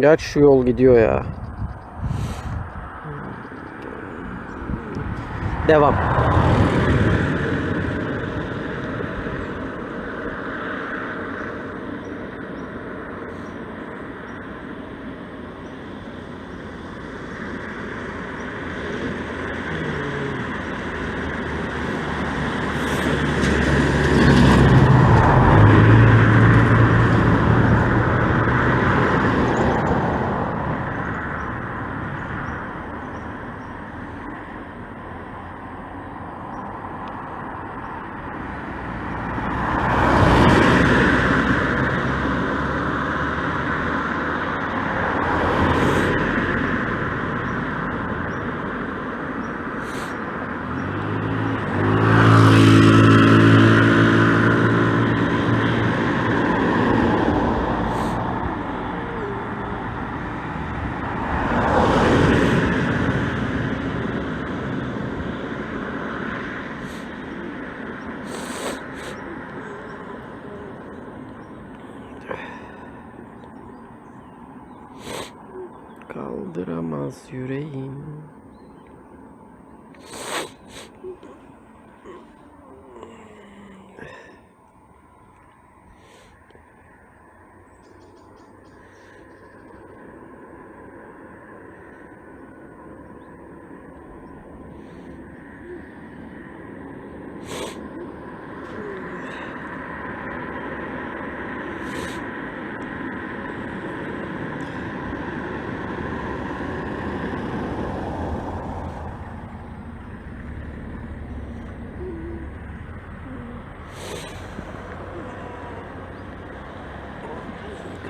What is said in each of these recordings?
Gerçi şu yol gidiyor ya. Devam.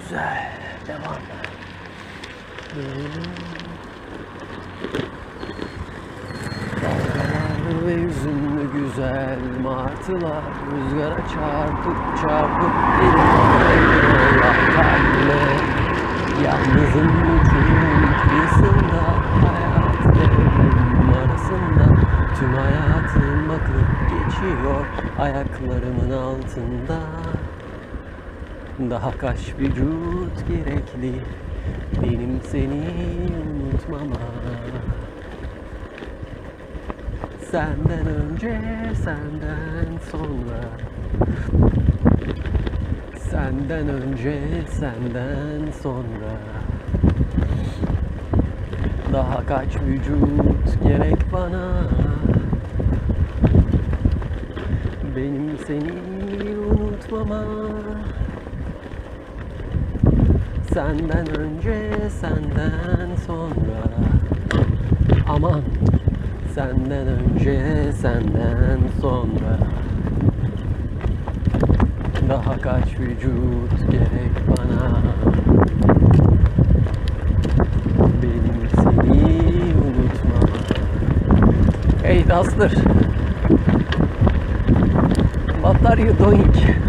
Güzel. Devam. Dalgalar ve üzümlü güzel martılar Rüzgara çarpıp çarpıp geliyorlar kalbime Yalnızım uçurum kıyısında Hayat devrim arasında Tüm hayatım akıp geçiyor Ayaklarımın altında daha kaç vücut gerekli. Benim seni unutmama. Senden önce senden sonra. Senden önce senden sonra. Daha kaç vücut gerek bana? Benim seni unutmama Senden önce senden sonra. Aman. Senden önce senden sonra. Daha kaç vücut gerek bana? Benim seni unutmama Hey Duster. What are you doing?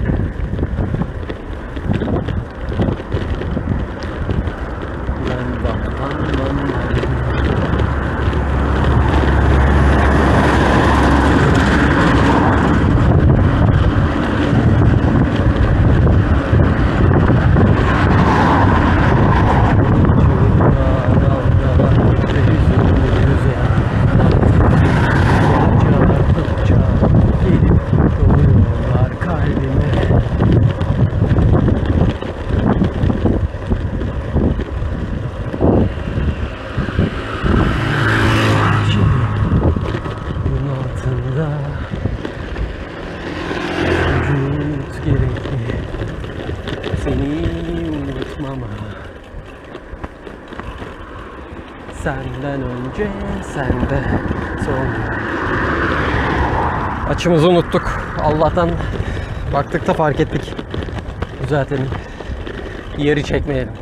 Lan lan lan lan lan. kalbime Bunun altında Vücut gerekli Seni unutmama Senden senden sonra Açımızı unuttuk. Allah'tan baktık da fark ettik. Düzeltelim. Yeri çekmeyelim.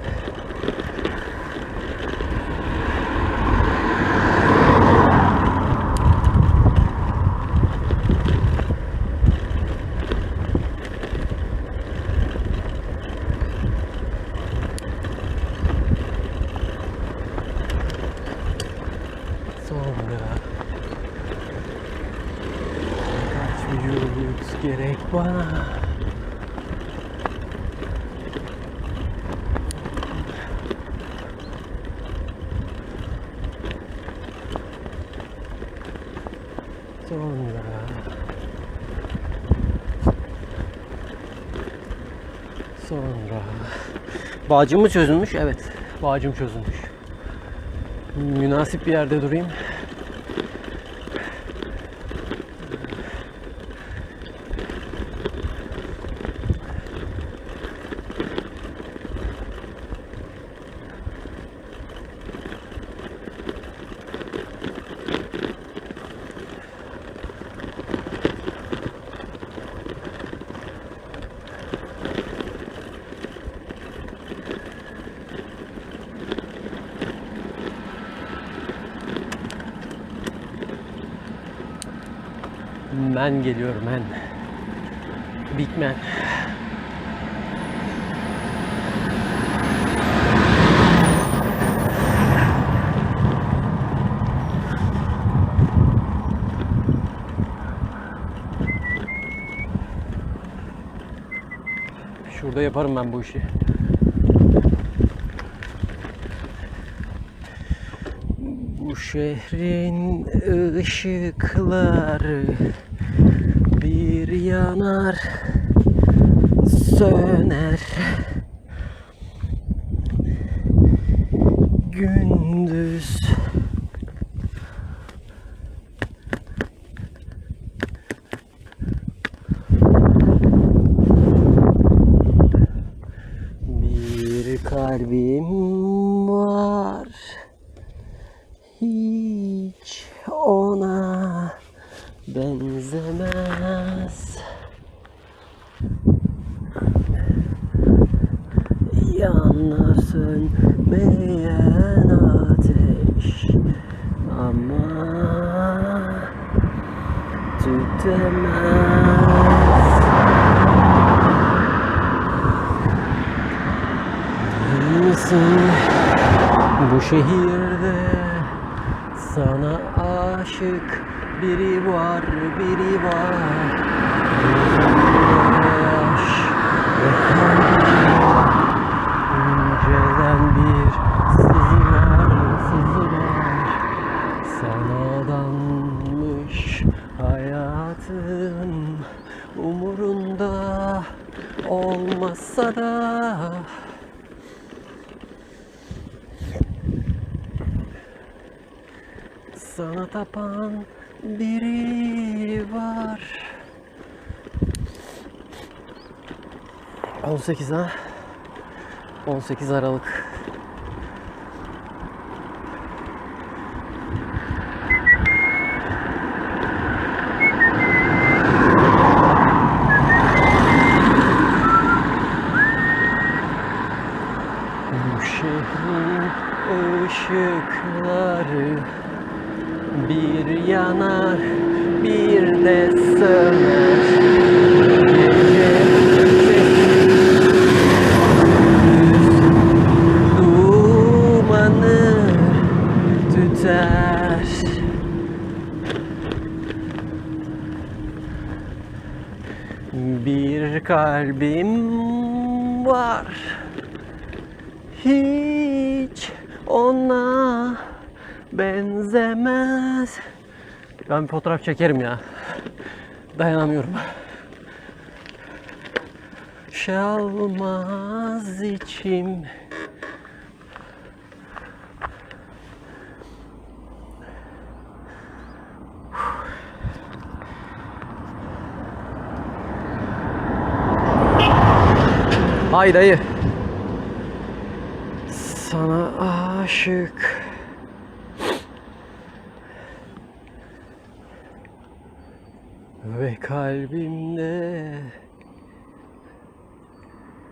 bana. Sonra. Sonra. Bağcım mı çözülmüş? Evet. Bağcım çözülmüş. Münasip bir yerde durayım. Men geliyor men. Big man. Şurada yaparım ben bu işi. Bu şehrin ışıkları bir yanar söner. Gündüz. Bir kalbim var hiç ona benzemez Yanar sönmeyen ateş ama tütemez Misin bu şehirde sana aşık biri var, biri var. Yaş ve kalbimde inceden bir sızı var, sızı var. Sana adanmış hayatım umurunda da Sana tapan biri var. 18 ha. 18 Aralık. Bu şehrin ışıkları bir yanar bir de söner Gece sessiz dumanı tüter Bir kalbim var hiç ona benzemez. Ben bir fotoğraf çekerim ya. Dayanamıyorum. Şalmaz içim. Hay dayı. Sana aşık. Ve kalbimde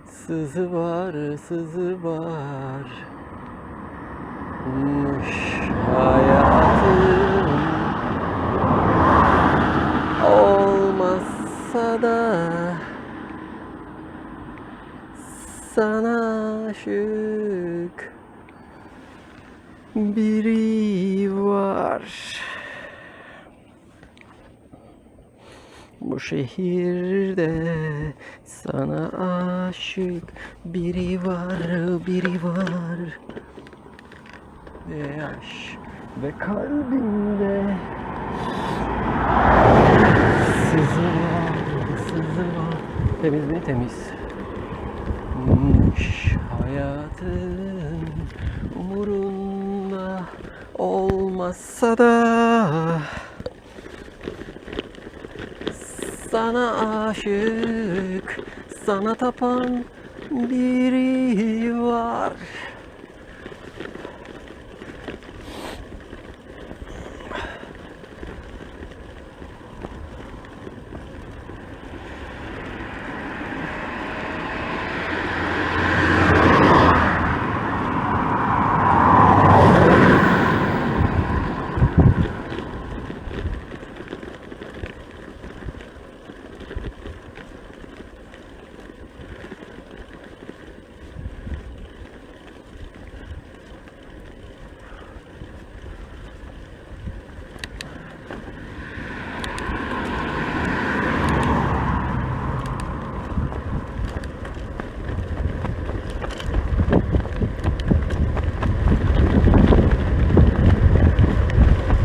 sızı var, sızı var. Mış hayatım olmazsa da sana aşık biri var. Bu şehirde sana aşık biri var, biri var. Ve yaş ve kalbimde Sızıva, sızıva. Temiz mi? Temiz. Hayatın umurunda olmasa da sana aşık, sana tapan biri var.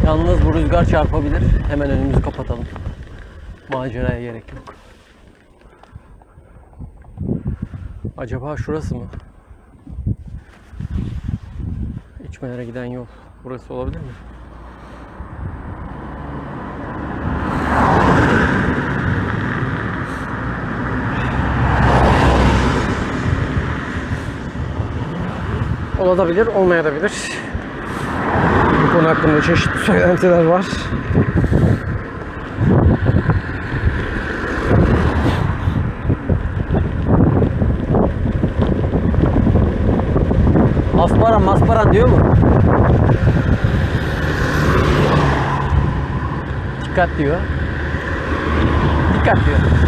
Yalnız bu rüzgar çarpabilir. Hemen önümüzü kapatalım. Maceraya gerek yok. Acaba şurası mı? İçmelere giden yol. Burası olabilir mi? Olabilir, olmayabilir. Hakkında çeşitli söylentiler var. Asparan masparan diyor mu? Dikkat diyor. Dikkat diyor.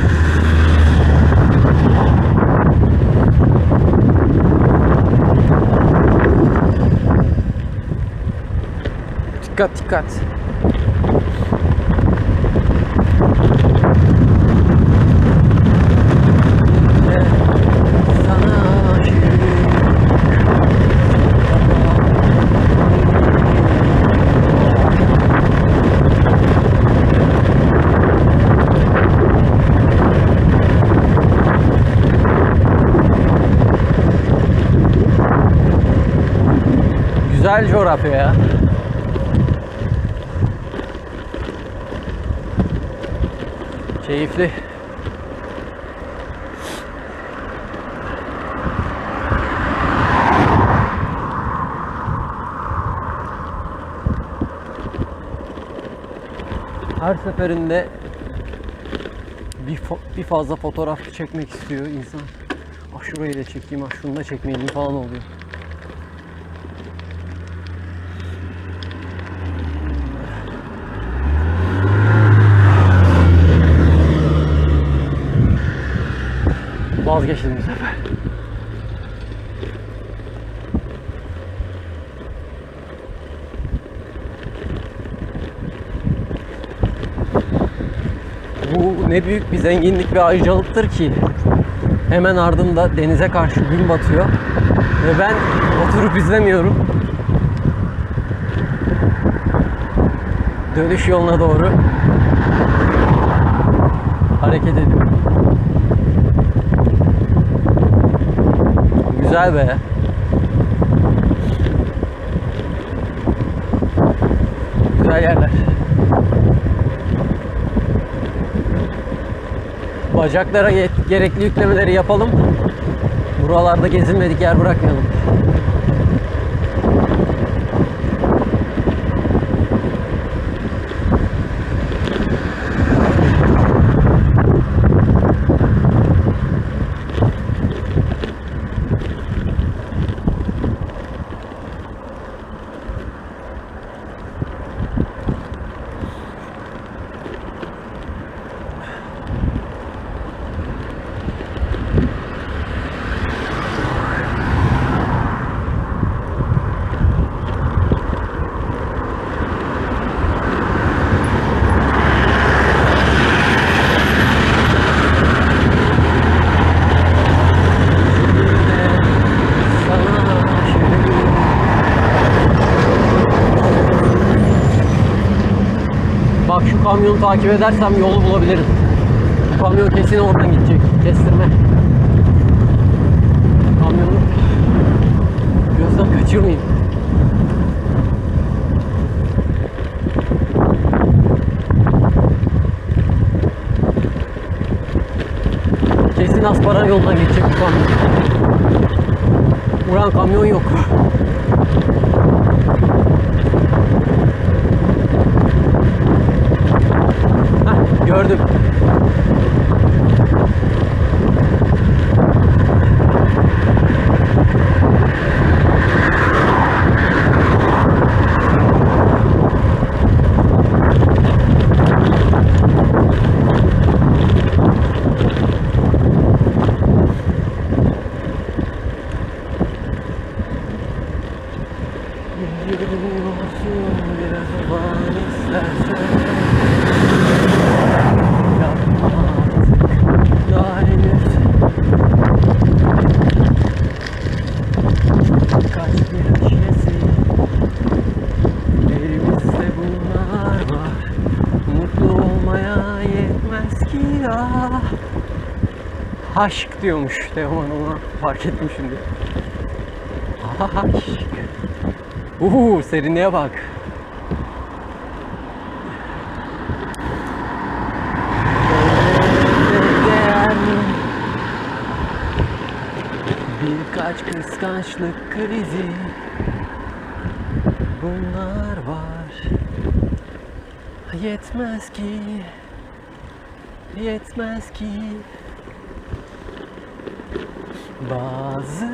Dikkat dikkat. Güzel coğrafya ya. Keyifli. Her seferinde bir, fo- bir fazla fotoğraf çekmek istiyor insan. Ah şurayı da çekeyim, ah şunu da çekmeyeyim falan oluyor. Vazgeçtim bu sefer. Bu ne büyük bir zenginlik ve ayrıcalıktır ki hemen ardında denize karşı gün batıyor ve ben oturup izlemiyorum. Dönüş yoluna doğru hareket ediyorum. Güzel be. Güzel yerler. Bacaklara ge- gerekli yüklemeleri yapalım. Buralarda gezinmedik yer bırakmayalım. Kamyonu takip edersem yolu bulabilirim. Bu kamyon kesin oradan gidecek. Kestirme. Kamyonu gözden kaçırmayayım. Kesin Aspara yoldan geçecek bu kamyon. Ulan kamyon yok. Gördüm. Biraz zaman istersen Yapma artık daha henüz Kaç bir şişesi Elimizde bunlar var Mutlu olmaya yetmez ki ya Aşk diyormuş Teoman ona fark ettim şimdi Aşk. Uhu serinliğe bak. Birkaç kıskançlık krizi. Bunlar var. Yetmez ki. Yetmez ki Bazı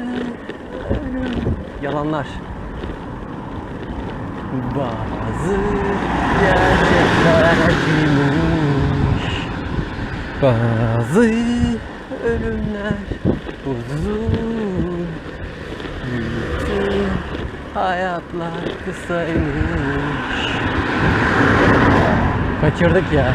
Yalanlar. Bazı gerçekler acıymış bazı ölümler uzun Bütün hayatlar kısaymış. Kaçırdık ya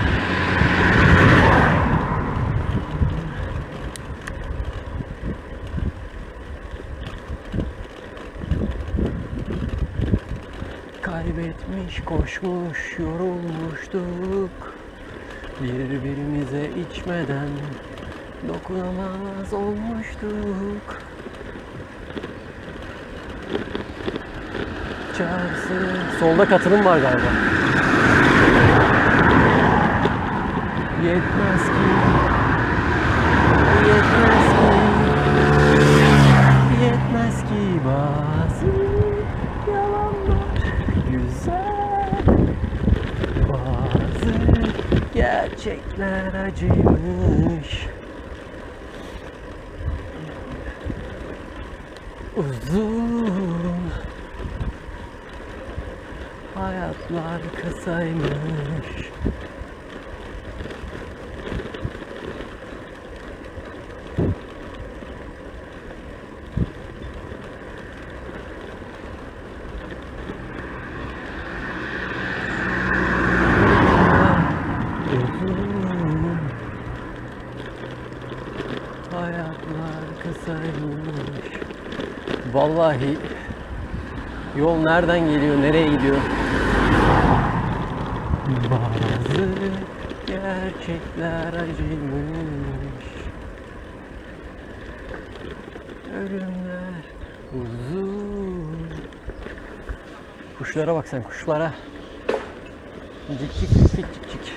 Kaybetmiş, koşmuş, yorulmuştuk. Birbirimize içmeden dokunamaz olmuştuk. Çarşı Solda katılım var galiba. Yetmez ki. Yetmez ki Yetmez ki bazı yalanlar güzel Bazı gerçekler acıymış Uzun Hayatlar kısaymış Uzun Hayatlar kısaymış Vallahi Yol nereden geliyor, nereye gidiyor? Bazı gerçekler acıymış. Ölümler uzun. Kuşlara bak sen kuşlara. Cik cik cik cik cik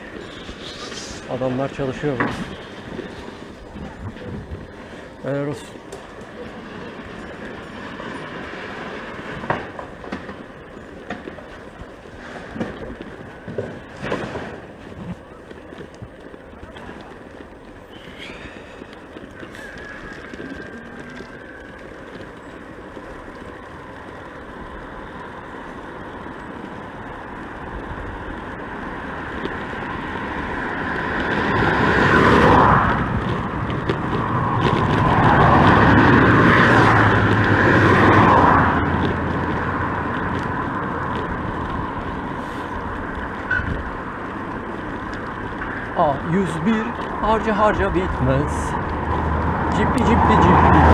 Adamlar çalışıyor Helal olsun 101 harca harca bitmez. Cipli cipli cipli.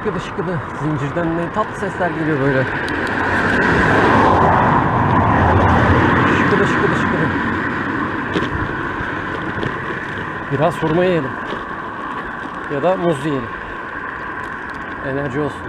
Şıkıdı şıkıdı. Zincirden ne tatlı sesler geliyor böyle. Şıkıdı şıkıdı şıkıdı. Biraz hurma yiyelim. Ya da muz yiyelim. Enerji olsun.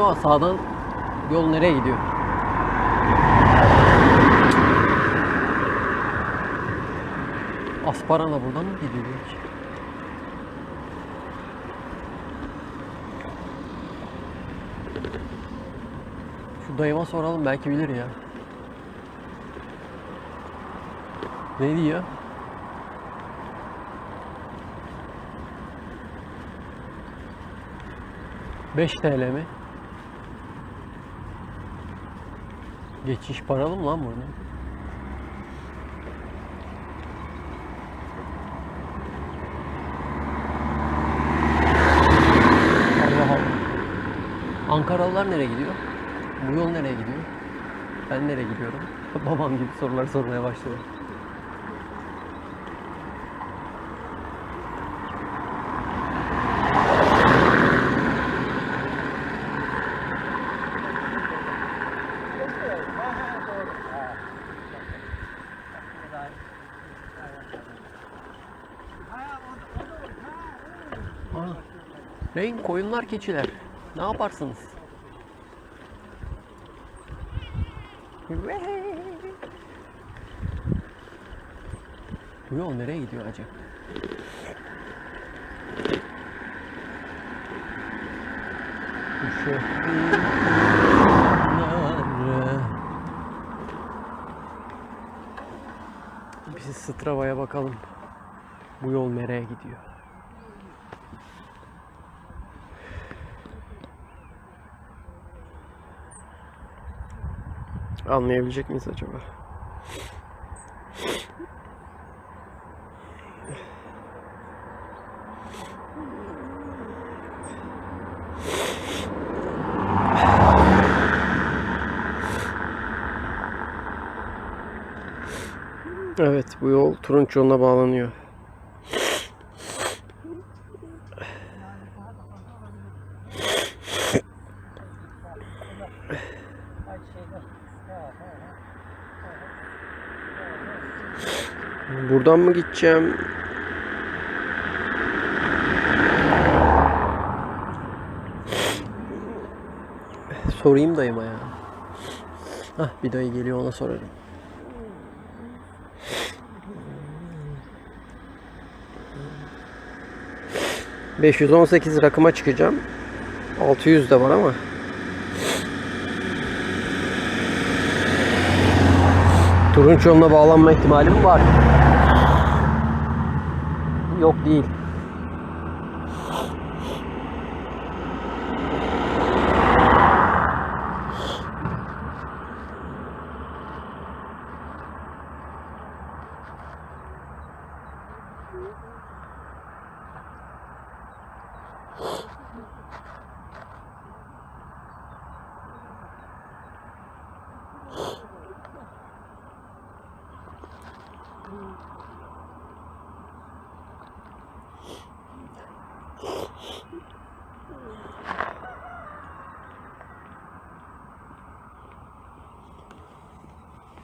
Acaba sağdan yol nereye gidiyor? Asparana buradan mı gidiyor hiç? Şu dayıma soralım belki bilir ya. Ne diyor? Beş TL mi? Geçiş paralı mı lan burada? Allah Allah. Ankaralılar nereye gidiyor? Bu yol nereye gidiyor? Ben nereye gidiyorum? Babam gibi sorular sormaya başladı. Reyin koyunlar keçiler. Ne yaparsınız? Bu yol nereye gidiyor acaba? Biz Strava'ya bakalım. Bu yol nereye gidiyor? Anlayabilecek miyiz acaba? Evet, bu yol Turunç yoluna bağlanıyor. Buradan mı gideceğim? Sorayım dayıma ya. Hah bir dayı geliyor ona sorarım. ...518 rakıma çıkacağım. 600 de var ama... Turunç yoluna bağlanma ihtimalim var. Yok değil.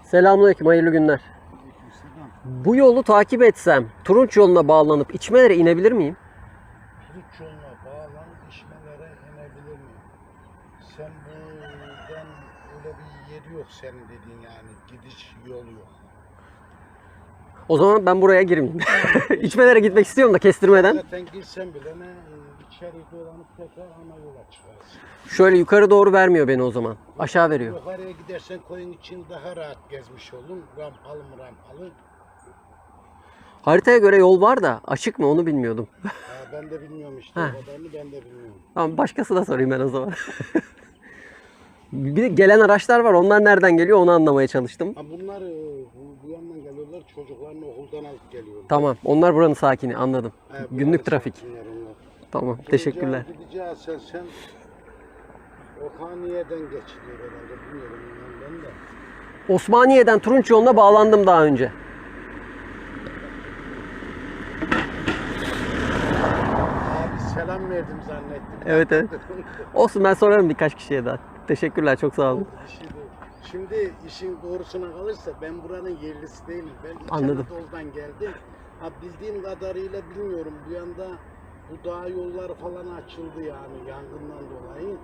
Selamünaleyküm, hayırlı günler. Bu yolu takip etsem, Turunç yoluna bağlanıp içmelere inebilir miyim? Kılıç yoluna bağlanıp işmelere inebilir miyim? Sen buradan öyle bir yeri yok senin dediğin yani gidiş yolu yok. O zaman ben buraya girmeyeyim. İçmelere gitmek istiyorum da kestirmeden. Zaten girsen bile ne e, içeri dolanıp tekrar ana yola çıkarsın. Şöyle yukarı doğru vermiyor beni o zaman. Aşağı veriyor. Yukarıya gidersen koyun için daha rahat gezmiş olun. Rampalı mı rampalı. Haritaya göre yol var da açık mı onu bilmiyordum. Ha, ben de bilmiyorum işte Ha. o kadarını ben de bilmiyorum. Tamam başkası da sorayım ben o zaman. bir de gelen araçlar var. Onlar nereden geliyor onu anlamaya çalıştım. Ha, bunlar e, yandan geliyorlar çocuklarını okuldan alıp geliyorlar. Tamam. Onlar buranın sakini. Anladım. Bunlar Günlük trafik. Tamam. Teşekkürler. Gideceğiz, gideceğiz sen sen Orhaniye'den geçiliyor herhalde bilmiyorum ben de. Osmaniye'den Turunç yoluna bağlandım daha önce. Abi selam verdim zannettim. Evet evet. Olsun ben sorarım birkaç kişiye daha. Teşekkürler. Çok sağ olun. Şimdi, işin doğrusuna kalırsa ben buranın yerlisi değilim. Ben İç Anladım. Anadolu'dan geldim. Ha, bildiğim kadarıyla bilmiyorum. Bu yanda bu dağ yolları falan açıldı yani yangından dolayı.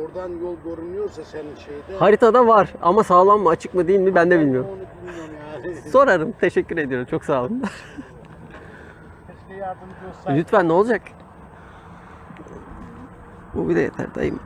Oradan yol görünüyorsa senin şeyde. Haritada var ama sağlam mı açık mı değil mi ben de bilmiyorum. Onu bilmiyorum yani. Sorarım. Teşekkür ediyorum. Çok sağ olun. Keşke yardımcı olsaydı. Lütfen ne olacak? Bu bir de yeter dayım.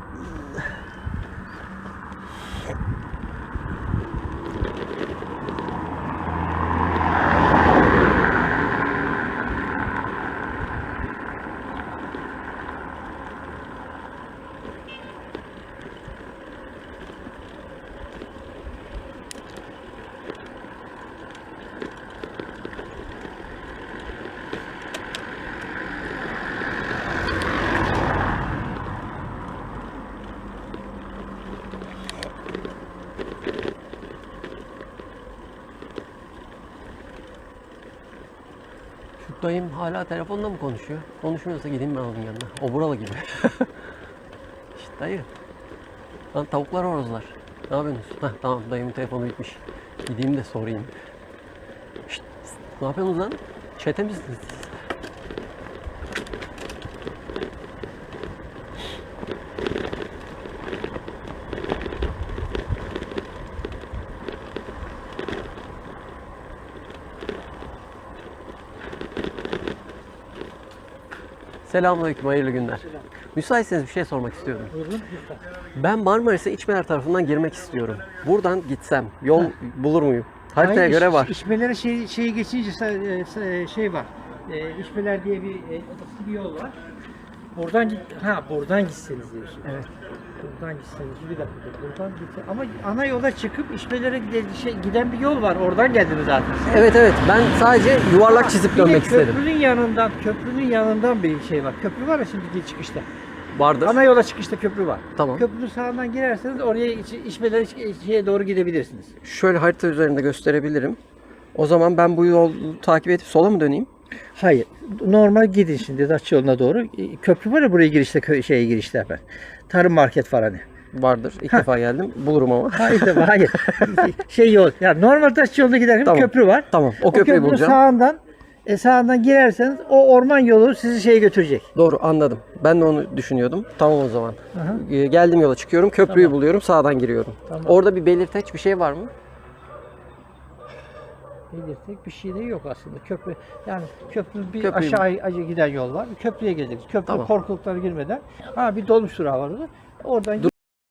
Şu dayım hala telefonla mı konuşuyor? Konuşmuyorsa gideyim ben onun yanına. O buralı gibi. işte dayı. Lan tavuklar horozlar. Ne yapıyorsunuz? Heh, tamam dayımın telefonu bitmiş. Gideyim de sorayım. Şşt, ne yapıyorsunuz lan? Çete misiniz Selamünaleyküm, hayırlı günler. Müsaitseniz bir şey sormak istiyordum. Ben Marmaris'e İçmeler tarafından girmek istiyorum. Buradan gitsem yol bulur muyum? Haritaya Hayır, göre iş- var. İşmelere şey, şeyi geçince sa- e, sa- şey var. E, diye bir e, bir yol var. Buradan git, ha buradan gitseniz diyorsun. Evet. Buradan gitseniz bir dakika buradan gitseniz. Ama ana yola çıkıp İşmelere gide- şey, giden bir yol var. Oradan geldiniz zaten. Evet evet ben sadece yuvarlak çizip dönmek istedim. Köprünün yanından, köprünün yanından bir şey var. Köprü var ya şimdi gir çıkışta. Vardır. Ana yola çıkışta köprü var. Tamam. Köprünün sağından girerseniz oraya iç, şeye doğru gidebilirsiniz. Şöyle harita üzerinde gösterebilirim. O zaman ben bu yolu takip edip sola mı döneyim? Hayır. Normal gidin şimdi Datça yoluna doğru. E, Köprü var ya buraya girişte kö- şeye girişte hemen. Tarım market var hani. Vardır. İlk defa geldim. Bulurum ama. Hayır tabii hayır. şey yol. Ya normal Datça yoluna giderken Tamam. köprü var. Tamam. O köprüyü köprünün bulacağım. sağından e, sağından girerseniz o orman yolu sizi şeye götürecek. Doğru anladım. Ben de onu düşünüyordum. Tamam o zaman. Aha. Ee, Geldim yola çıkıyorum. Köprüyü Tamam. buluyorum. Sağdan giriyorum. Tamam. Orada bir belirteç bir şey var mı? Belirtek bir şey de yok aslında. Köprü yani köprü bir Köprüyü- aşağı giden yol var. Köprüye geleceksiniz. Köprü Tamam. korkuluklara girmeden. Ha bir dolmuş durağı var orada. Oradan